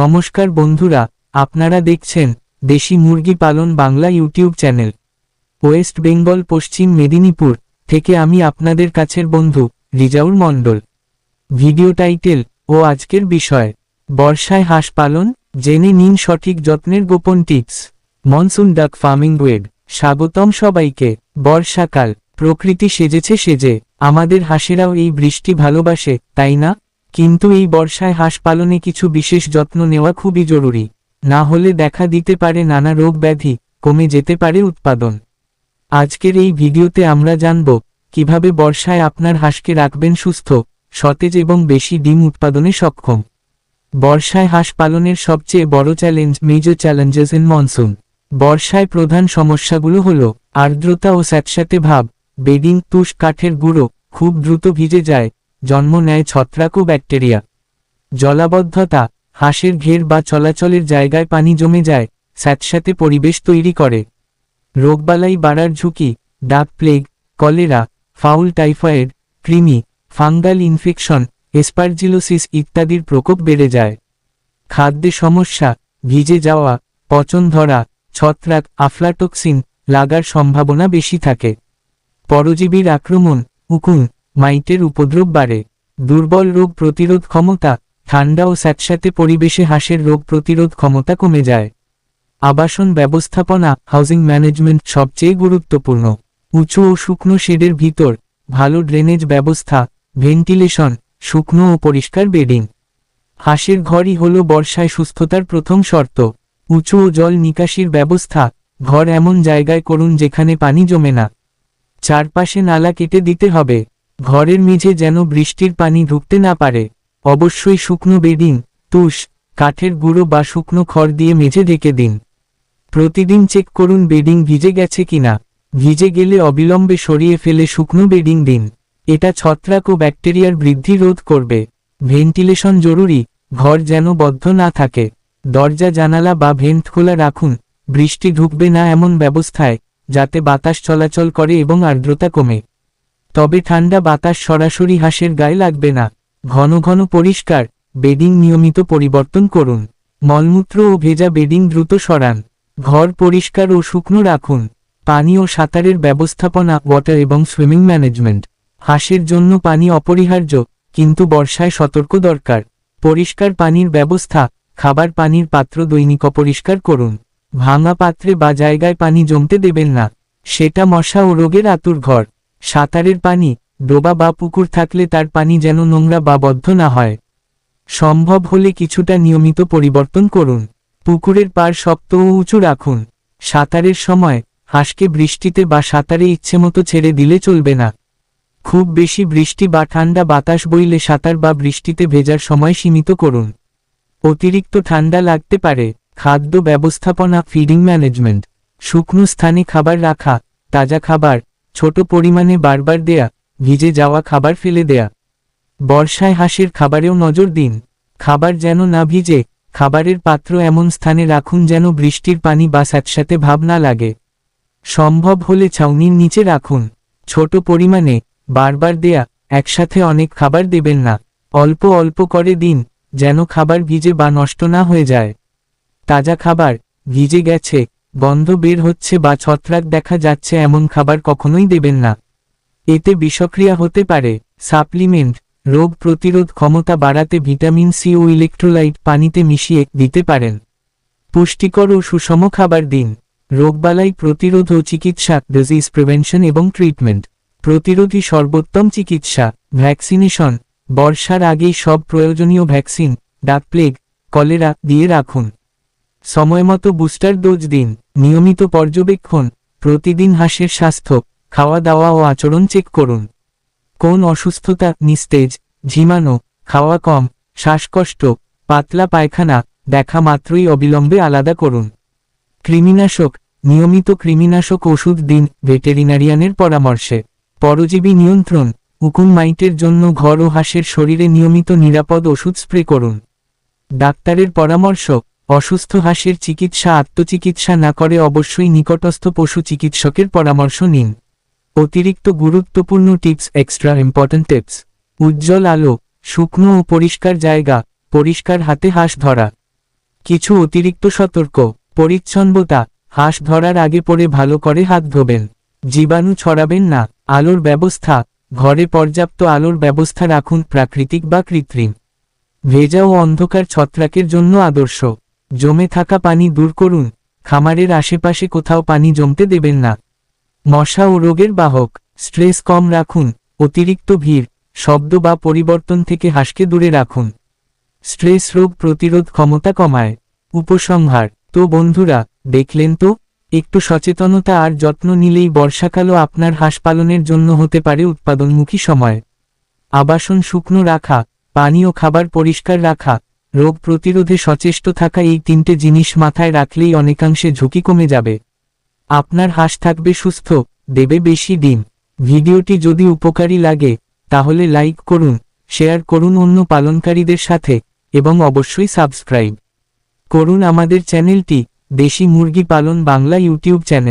নমস্কার বন্ধুরা, আপনারা দেখছেন দেশি মুরগি পালন Bangla YouTube channel. West Bengal, Paschim Medinipur থেকে আমি আপনাদের কাছের বন্ধু রিজাউর মণ্ডল। ভিডিও টাইটেল ও আজকের বিষয়, বর্ষায় হাঁস পালন, জেনে নিন সঠিক যত্নের গোপন টিপস। মনসুন ডাক ফার্মিং ওয়েড স্বাগতম সবাইকে। বর্ষাকাল, প্রকৃতি সেজেছে সেজে, আমাদের হাঁসেরাও এই বৃষ্টি ভালোবাসে, তাই না? কিন্তু এই বর্ষায় হাঁস পালনে কিছু বিশেষ যত্ন নেওয়া খুবই জরুরি। না হলে দেখা দিতে পারে নানা রোগ ব্যাধি, কমে যেতে পারে উৎপাদন। আজকের এই ভিডিওতে আমরা জানব, কীভাবে বর্ষায় আপনার হাঁসকে রাখবেন সুস্থ, সতেজ এবং বেশি ডিম উৎপাদনে সক্ষম। বর্ষায় হাঁস পালনের সবচেয়ে বড় challenge major challenges in monsoon বর্ষায় প্রধান সমস্যাগুলো হল, আর্দ্রতা ও স্যাঁতস্যাঁতে ভাব, বেডিং, তুষ, কাঠের গুঁড়ো, খুব দ্রুত ভিজে যায় জন্ম নেয় ছত্রাক ব্যাকটেরিয়া। জলাবদ্ধতা, হাঁসের ঘের বা চলাচলের জায়গায় পানি জমে যায়, স্যাঁতস্যাঁতে পরিবেশ তৈরি করে। রোগবালাই বাড়ার ঝুঁকি, duck plague, cholera, fowl typhoid, কৃমি, ফাঙ্গাল ইনফেকশন, এসপারজিলোসিস ইত্যাদির প্রকোপ বেড়ে যায়। খাদ্যে সমস্যা, ভিজে যাওয়া, পচন ধরা, ছত্রাক, আফলাটক্সিন, লাগার সম্ভাবনা বেশি থাকে। পরজীবীর আক্রমণ, উকুন মাইটের উপদ্রব বাড়ে। দুর্বল রোগ প্রতিরোধ ক্ষমতা, ঠান্ডা ও স্যাঁতস্যাঁতে পরিবেশে হাঁসের রোগ প্রতিরোধ ক্ষমতা কমে যায়। আবাসন ব্যবস্থাপনা হাউজিং ম্যানেজমেন্ট সবচেয়ে গুরুত্বপূর্ণ। উঁচু ও শুকনো শেডের ভিতর, ভালো ড্রেনেজ ব্যবস্থা ভেন্টিলেশন শুকনো ও পরিষ্কার বেডিং হাঁসের ঘরই হল বর্ষায় সুস্থতার প্রথম শর্ত। উঁচু ও জল নিকাশির ব্যবস্থা, ঘর এমন জায়গায় করুন যেখানে পানি জমে না। চারপাশে নালা কেটে দিতে হবে। ঘরের মেঝে যেন বৃষ্টির পানি ঢুকতে না পারে। অবশ্যই শুকনো বেডিং তুষ, কাঠের গুঁড়ো বা শুকনো খড় দিয়ে মেঝে ঢেকে দিন। প্রতিদিন চেক করুন বেডিং ভিজে গেছে কিনা। ভিজে গেলে অবিলম্বে সরিয়ে ফেলে শুকনো বেডিং দিন। এটা ছত্রাক ও ব্যাকটেরিয়ার বৃদ্ধি রোধ করবে। ভেন্টিলেশন জরুরি, ঘর যেন বদ্ধ না থাকে। দরজা, জানালা বা ভেন্ট খোলা রাখুন। বৃষ্টি ঢুকবে না এমন ব্যবস্থায়, যাতে বাতাস চলাচল করে এবং আর্দ্রতা কমে। তবে ঠান্ডা বাতাস সরাসরি হাঁসের গায়ে লাগবে না। ঘন ঘন পরিষ্কার, বেডিং নিয়মিত পরিবর্তন করুন। মলমূত্র ও ভেজা বেডিং দ্রুত সরান। ঘর পরিষ্কার ও শুকনো রাখুন। পানি ও সাঁতারের ব্যবস্থাপনা ওয়াটার এবং সুইমিং ম্যানেজমেন্ট হাঁসের জন্য পানি অপরিহার্য, কিন্তু বর্ষায় সতর্ক দরকার। পরিষ্কার পানির ব্যবস্থা, খাবার পানির পাত্র দৈনিক অপরিষ্কার করুন। ভাঙা পাত্রে বা জায়গায় পানি জমতে দেবেন না। সেটা মশা ও রোগের আতুর ঘর। সাঁতারের পানি, ডোবা বা পুকুর থাকলে তার পানি যেন নোংরা বা বদ্ধ না হয়। সম্ভব হলে কিছুটা নিয়মিত পরিবর্তন করুন। পুকুরের পার শক্ত ও উঁচু রাখুন। সাঁতারের সময়, হাঁসকে বৃষ্টিতে বা সাঁতারে ইচ্ছেমতো ছেড়ে দিলে চলবে না। খুব বেশি বৃষ্টি বা ঠান্ডা বাতাস বইলে সাঁতার বা বৃষ্টিতে ভেজার সময় সীমিত করুন। অতিরিক্ত ঠান্ডা লাগতে পারে। খাদ্য ব্যবস্থাপনা, ফিডিং ম্যানেজমেন্ট। শুকনো স্থানে খাবার রাখা, তাজা খাবার ছোট পরিমাণে বারবার দেয়া, ভিজে যাওয়া খাবার ফেলে দেয়া। বর্ষায় হাঁসের খাবারেও নজর দিন। খাবার যেন না ভিজে, খাবারের পাত্র এমন স্থানে রাখুন যেন বৃষ্টির পানি বা স্যাঁতস্যাঁতে ভাব না লাগে। সম্ভব হলে ছাউনির নিচে রাখুন। ছোট পরিমাণে, বারবার দেয়া, একসাথে অনেক খাবার দেবেন না। অল্প অল্প করে দিন, যেন খাবার ভিজে বা নষ্ট না হয়ে যায়। তাজা খাবার, ভিজে গেছে গন্ধ বের হচ্ছে বা ছত্রাক দেখা যাচ্ছে এমন খাবার কখনোই দেবেন না। এতে বিষক্রিয়া হতে পারে, সাপ্লিমেন্ট, রোগ প্রতিরোধ ক্ষমতা বাড়াতে ভিটামিন সি ও ইলেকট্রোলাইট পানিতে মিশিয়ে দিতে পারেন। পুষ্টিকর ও সুষম খাবার দিন, রোগবালাই প্রতিরোধ ও চিকিৎসা ডিজিজ প্রিভেনশন এবং ট্রিটমেন্ট প্রতিরোধী সর্বোত্তম চিকিৎসা ভ্যাকসিনেশন বর্ষার আগেই সব প্রয়োজনীয় ভ্যাকসিন ডাক প্লেগ কলেরা দিয়ে রাখুন। সময়মতো বুস্টার ডোজ দিন, নিয়মিত পর্যবেক্ষণ, প্রতিদিন হাঁসের স্বাস্থ্য খাওয়া দাওয়া ও আচরণ চেক করুন। কোন অসুস্থতা, নিস্তেজ, ঝিমানো, খাওয়া কম, শ্বাসকষ্ট, পাতলা পায়খানা, দেখা মাত্রই অবিলম্বে আলাদা করুন। কৃমিনাশক, নিয়মিত কৃমিনাশক ওষুধ দিন, ভেটেরিনারিয়ানের পরামর্শে। পরজীবী নিয়ন্ত্রণ, উকুন মাইটের জন্য ঘর ও হাঁসের শরীরে নিয়মিত নিরাপদ ওষুধ স্প্রে করুন। ডাক্তারের পরামর্শ অসুস্থ হাঁসের চিকিৎসা, আত্মচিকিৎসা না করে অবশ্যই নিকটস্থ পশু চিকিৎসকের পরামর্শ নিন। অতিরিক্ত গুরুত্বপূর্ণ টিপস এক্সট্রা ইম্পর্ট্যান্ট টিপস উজ্জ্বল আলো, শুকনো ও পরিষ্কার জায়গা, পরিষ্কার হাতে হাঁস ধরা। কিছু অতিরিক্ত সতর্ক, পরিচ্ছন্নতা, হাঁস ধরার আগে পরে ভালো করে হাত ধোবেন। জীবাণু ছড়াবেন না, আলোর ব্যবস্থা, ঘরে পর্যাপ্ত আলোর ব্যবস্থা রাখুন প্রাকৃতিক বা কৃত্রিম। ভেজা ও অন্ধকার ছত্রাকের জন্য আদর্শ। জমে থাকা পানি দূর করুন, খামারের আশেপাশে কোথাও পানি জমতে দেবেন না। মশা ও রোগের বাহক, স্ট্রেস কম রাখুন, অতিরিক্ত ভিড়, শব্দ বা পরিবর্তন থেকে হাঁসকে দূরে রাখুন। স্ট্রেস রোগ প্রতিরোধ ক্ষমতা কমায়। উপসংহার, তো বন্ধুরা, দেখলেন তো? একটু সচেতনতা আর যত্ন নিলেই বর্ষাকালও আপনার হাঁস পালনের জন্য হতে পারে উৎপাদনমুখী সময়। আবাসন শুকনো রাখা, পানি ও খাবার পরিষ্কার রাখা রোগ প্রতিরোধে সচেষ্ট থাকা এই তিনটে জিনিস মাথায় রাখলেই অনেকাংশে ঝুঁকি কমে যাবে। আপনার হাঁস থাকবে সুস্থ, দেবে বেশি ডিম। ভিডিওটি যদি উপকারী লাগে, তাহলে লাইক করুন, শেয়ার করুন অন্য পালনকারীদের সাথে, এবং অবশ্যই সাবস্ক্রাইব করুন আমাদের চ্যানেলটি, দেশি মুরগি পালন বাংলা ইউটিউব চ্যানেল।